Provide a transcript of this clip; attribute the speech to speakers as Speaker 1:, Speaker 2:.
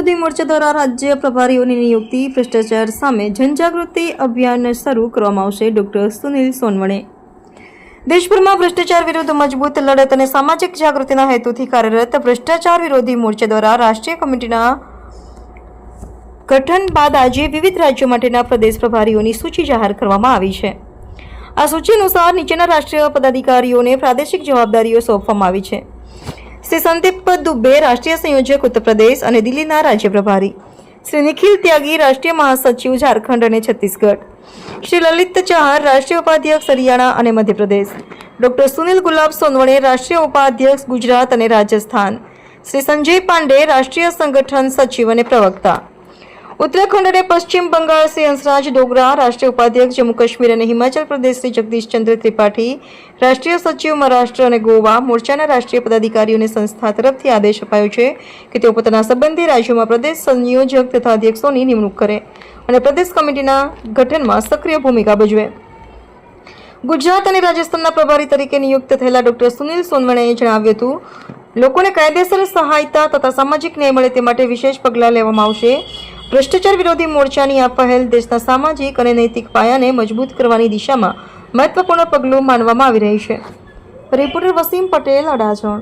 Speaker 1: મોરચા દ્વારા રાજ્ય પ્રભારીઓની નિયુક્તિ, ભ્રષ્ટાચાર સામે જનજાગૃતિ અભિયાન શરૂ કરવામાં આવશે, ડોક્ટર સુનિલ સોનવણે. દેશભરમાં ભ્રષ્ટાચાર વિરુદ્ધ મજબૂત લડત અને સામાજિક જાગૃતિના હેતુથી કાર્યરત ભ્રષ્ટાચાર વિરોધી મોરચા દ્વારા રાષ્ટ્રીય કમિટીના ગઠન બાદ આજે વિવિધ રાજ્યો માટેના પ્રદેશ પ્રભારીઓની સૂચિ જાહેર કરવામાં આવી છે. આ સૂચિ અનુસાર નીચેના રાષ્ટ્રીય પદાધિકારીઓને પ્રાદેશિક જવાબદારીઓ સોંપવામાં આવી છે. શ્રી સંદીપ દુબે રાષ્ટ્રીય સંયોજક ઉત્તર પ્રદેશ અને દિલ્હીના રાજ્ય પ્રભારી. શ્રી નિખિલ ત્યાગી રાષ્ટ્રીય મહાસચિવ ઝારખંડ અને છત્તીસગઢ. શ્રી લલિત ચહાર રાષ્ટ્રીય ઉપાધ્યક્ષ હરિયાણા અને મધ્યપ્રદેશ. ડોક્ટર સુનિલ ગુલાબ સોનવણે રાષ્ટ્રીય ઉપાધ્યક્ષ ગુજરાત અને રાજસ્થાન. શ્રી સંજય પાંડે રાષ્ટ્રીય સંગઠન સચિવ અને પ્રવક્તા. ઉત્તરાખંડ અને પશ્ચિમ બંગાળ શ્રી હંસરાજ ડોગરા, રાષ્ટ્રીય ઉપાધ્યક્ષ જમ્મુ કાશ્મીર અને હિમાચલ પ્રદેશથી જગદીશચંદ્ર ત્રિપાઠી, રાષ્ટ્રીય સચિવ મહારાષ્ટ્ર અને ગોવા મોરચાના રાષ્ટ્રીય પદાધિકારીઓને સંસ્થા તરફથી આદેશ અપાયો છે કે તેઓ પોતાના સંબંધી રાજ્યોમાં પ્રદેશ સંયોજક તથા અધ્યક્ષોની નિમણૂક કરે અને પ્રદેશ કમિટીના ગઠનમાં સક્રિય ભૂમિકા ભજવે. ગુજરાત અને રાજસ્થાનના પ્રભારી તરીકે નિયુક્ત થયેલા ડોક્ટર સુનિલ સોનવણેએ જણાવ્યું હતું, લોકોને કાયદેસર સહાયતા તથા સામાજિક ન્યાય મળે તે માટે વિશેષ પગલાં લેવામાં આવશે. ભ્રષ્ટાચાર વિરોધી મોરચાની આ પહેલ દેશના સામાજિક અને નૈતિક પાયાને મજબૂત કરવાની દિશામાં મહત્વપૂર્ણ પગલું માનવામાં આવી રહી છે. રિપોર્ટર વસીમ પટેલ, અડાજણ.